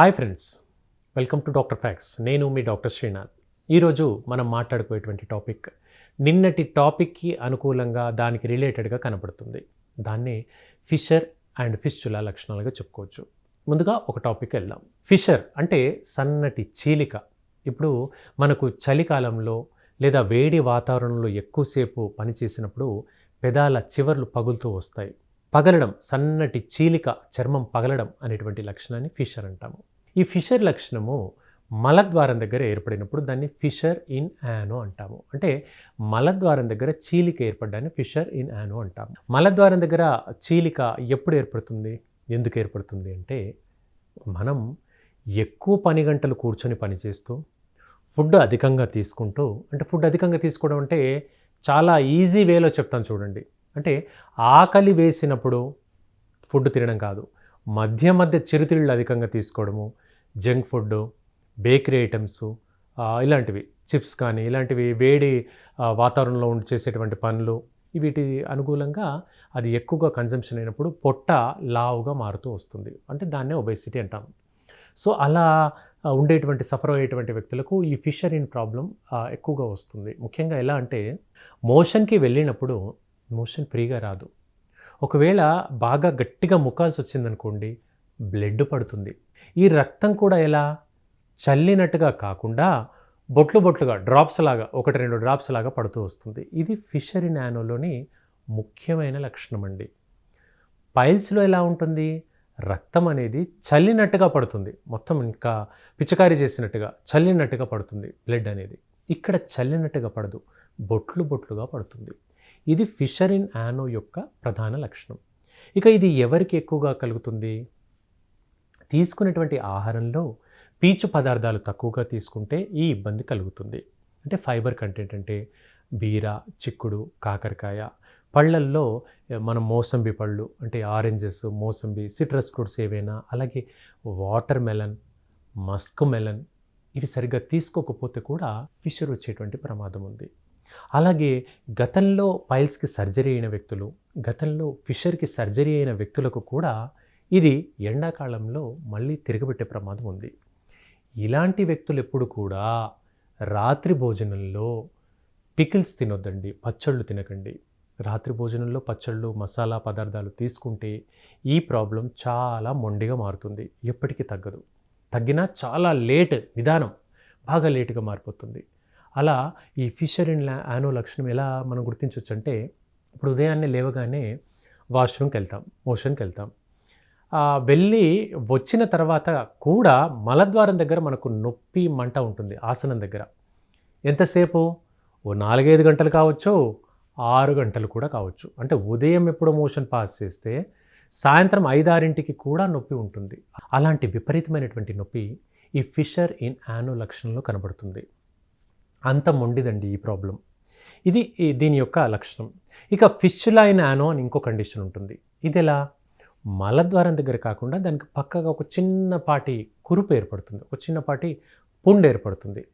Hi friends welcome to doctor facts. నేను మీ doctor Srinath. ఈరోజు మనం మాట్లాడుకునేటువంటి టాపిక్ నిన్నటి టాపిక్కి అనుకూలంగా దానికి రిలేటెడ్గా కనబడుతుంది. దాన్ని ఫిషర్ అండ్ ఫిష్చులా లక్షణాలుగా చెప్పుకోవచ్చు. ముందుగా ఒక టాపిక్ వెళ్దాం. ఫిషర్ అంటే సన్నటి చీలిక. ఇప్పుడు మనకు చలికాలంలో లేదా వేడి వాతావరణంలో ఎక్కువసేపు పనిచేసినప్పుడు పెదాల చివర్లు పగులుతూ వస్తాయి. పగలడం సన్నటి చీలిక చర్మం పగలడం అనేటువంటి లక్షణాన్ని ఫిషర్ అంటాము. ఈ ఫిషర్ లక్షణము మలద్వారం దగ్గర ఏర్పడినప్పుడు దాన్ని ఫిషర్ ఇన్ యానో అంటాము. అంటే మలద్వారం దగ్గర చీలిక ఏర్పడ్డాన్ని ఫిషర్ ఇన్ యానో అంటాము. మలద్వారం దగ్గర చీలిక ఎప్పుడు ఏర్పడుతుంది? ఎందుకు ఏర్పడుతుంది అంటే మనం ఎక్కువ పని గంటలు కూర్చొని పనిచేస్తూ ఫుడ్ అధికంగా తీసుకుంటూ అంటే ఫుడ్ అధికంగా తీసుకోవడం అంటే చాలా ఈజీ వేలో చెప్తాను చూడండి. అంటే ఆకలి వేసినప్పుడు ఫుడ్ తినడం కాదు. మధ్య మధ్య చిరుతిళ్ళు అధికంగా తీసుకోవడము జంక్ ఫుడ్ బేకరీ ఐటమ్స్ ఇలాంటివి చిప్స్ కానీ ఇలాంటివి వేడి వాతావరణంలో ఉండి చేసేటువంటి పనులు వీటి అనుకూలంగా అది ఎక్కువగా కన్జంప్షన్ అయినప్పుడు పొట్ట లావుగా మారుతూ వస్తుంది. అంటే దాన్నే ఒబేసిటీ అంటాం. సో అలా ఉండేటువంటి సఫర్ అయ్యేటువంటి వ్యక్తులకు ఈ ఫిషర్ ఇన్ ప్రాబ్లం ఎక్కువగా వస్తుంది. ముఖ్యంగా ఎలా అంటే మోషన్కి వెళ్ళినప్పుడు మోషన్ ఫ్రీగా రాదు. ఒకవేళ బాగా గట్టిగా ముక్కాల్సి వచ్చిందనుకోండి బ్లడ్ పడుతుంది. ఈ రక్తం కూడా ఎలా? చల్లినట్టుగా కాకుండా బొట్లు బొట్లుగా డ్రాప్స్ లాగా ఒకటి రెండు డ్రాప్స్ లాగా పడుతూ వస్తుంది. ఇది ఫిషరీ నానోలోని ముఖ్యమైన లక్షణం అండి. పైల్స్లో ఎలా ఉంటుంది? రక్తం అనేది చల్లినట్టుగా పడుతుంది. మొత్తం ఇంకా పిచకారీ చేసినట్టుగా చల్లినట్టుగా పడుతుంది. బ్లడ్ అనేది. ఇక్కడ చల్లినట్టుగా పడదు. బొట్లు బొట్లుగా పడుతుంది. ఇది ఫిషర్ ఇన్ యానో యొక్క ప్రధాన లక్షణం. ఇక ఇది ఎవరికి ఎక్కువగా కలుగుతుంది? తీసుకునేటువంటి ఆహారంలో పీచు పదార్థాలు తక్కువగా తీసుకుంటే ఈ ఇబ్బంది కలుగుతుంది. అంటే ఫైబర్ కంటెంట్ అంటే బీర చిక్కుడు కాకరకాయ. పళ్ళల్లో మనం మోసంబి పళ్ళు అంటే ఆరెంజెస్ మోసంబి సిట్రస్ ఫ్రూట్స్ ఏవైనా అలాగే వాటర్ మెలన్ మస్క్ మెలన్ ఇవి సరిగ్గా తీసుకోకపోతే కూడా ఫిషర్ వచ్చేటువంటి ప్రమాదం ఉంది. అలాగే గతంలో పైల్స్కి సర్జరీ అయిన వ్యక్తులు గతంలో ఫిషర్కి సర్జరీ అయిన వ్యక్తులకు కూడా ఇది ఎండాకాలంలో మళ్ళీ తిరగబెట్టే ప్రమాదం ఉంది. ఇలాంటి వ్యక్తులు ఎప్పుడు కూడా రాత్రి భోజనంలో పికిల్స్ తినొద్దండి పచ్చళ్ళు తినకండి. రాత్రి భోజనంలో పచ్చళ్ళు మసాలా పదార్థాలు తీసుకుంటే ఈ ప్రాబ్లం చాలా మొండిగా మారుతుంది ఎప్పటికీ తగ్గదు. తగ్గినా చాలా లేట్ నిదానం బాగా లేటుగా మారిపోతుంది. అలా ఈ ఫిషర్ ఇన్ యానో లక్షణం ఎలా మనం గుర్తించవచ్చు అంటే ఇప్పుడు ఉదయాన్నే లేవగానే వాష్రూమ్కి వెళ్తాం మోషన్కి వెళ్తాం. వెళ్ళి వచ్చిన తర్వాత కూడా మలద్వారం దగ్గర మనకు నొప్పి మంట ఉంటుంది ఆసనం దగ్గర. ఎంతసేపు? ఓ నాలుగైదు గంటలు కావచ్చు ఆరు గంటలు కూడా కావచ్చు. అంటే ఉదయం ఎప్పుడో మోషన్ పాస్ చేస్తే సాయంత్రం ఐదారింటికి కూడా నొప్పి ఉంటుంది. అలాంటి విపరీతమైనటువంటి నొప్పి ఈ ఫిషర్ ఇన్ యానో లక్షణంలో కనబడుతుంది. అంత మొండిదండి ఈ ప్రాబ్లం. ఇది దీని యొక్క లక్షణం. ఇక ఫిష్లా ఇన్ యానో అని ఇంకో కండిషన్ ఉంటుంది. ఇది ఎలా మలద్వారం దగ్గర కాకుండా దానికి పక్కగా ఒక చిన్నపాటి కురుపు ఏర్పడుతుంది. ఒక చిన్నపాటి పుండు ఏర్పడుతుంది.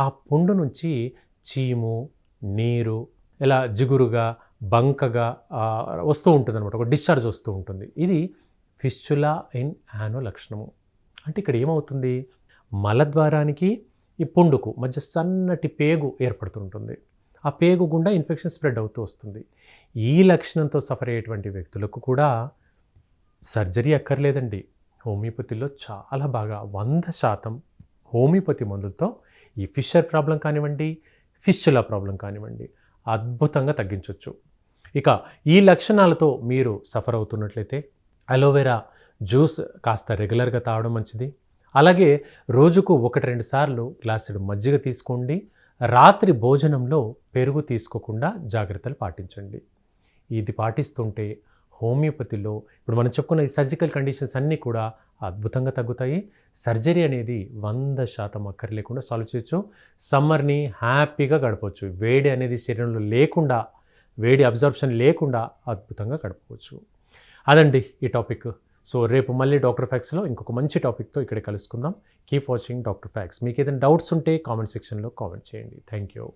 ఆ పుండు నుంచి చీము నీరు ఇలా జిగురుగా బంకగా వస్తూ ఉంటుంది అనమాట ఒక డిశ్చార్జ్ వస్తూ ఉంటుంది. ఇది ఫిస్చులా ఇన్ యానో లక్షణము. అంటే ఇక్కడ ఏమవుతుంది? మలద్వారానికి ఈ పుండుకు మధ్య సన్నటి పేగు ఏర్పడుతుంటుంది. ఆ పేగు గుండా ఇన్ఫెక్షన్ స్ప్రెడ్ అవుతూ వస్తుంది. ఈ లక్షణంతో సఫర్ అయ్యేటువంటి వ్యక్తులకు కూడా సర్జరీ అక్కర్లేదండి. హోమియోపతిలో చాలా బాగా వంద శాతం హోమియోపతి మందులతో ఈ ఫిషర్ ప్రాబ్లం కానివ్వండి ఫిష్చులా ప్రాబ్లం కానివ్వండి అద్భుతంగా తగ్గించవచ్చు ఇక ఈ లక్షణాలతో మీరు సఫర్ అవుతున్నట్లయితే అలోవెరా జ్యూస్ కాస్త రెగ్యులర్గా తాగడం మంచిది. అలాగే రోజుకు ఒకటి రెండు సార్లు గ్లాసుడు మజ్జిగ తీసుకోండి. రాత్రి భోజనంలో పెరుగు తీసుకోకుండా జాగ్రత్తలు పాటించండి. ఇది పాటిస్తుంటే హోమియోపతిలో ఇప్పుడు మనం చెప్పుకున్న ఈ సర్జికల్ కండిషన్స్ అన్నీ కూడా అద్భుతంగా తగ్గుతాయి. సర్జరీ అనేది వంద శాతం అక్కర లేకుండా సాల్వ్ చేయొచ్చు. సమ్మర్ని హ్యాపీగా గడపవచ్చు వేడి అనేది శరీరంలో లేకుండా వేడి అబ్జర్ప్షన్ లేకుండా అద్భుతంగా గడపవచ్చు అదండి ఈ టాపిక్. సో రేపు మళ్ళీ డాక్టర్ ఫ్యాక్స్లో ఇంకొక మంచి టాపిక్తో ఇక్కడ కలుసుకుందాం. Keep watching doctor facts. మీకు ఏదైనా డౌట్స్ ఉంటే కామెంట్ సెక్షన్లో కామెంట్ చేయండి. Thank you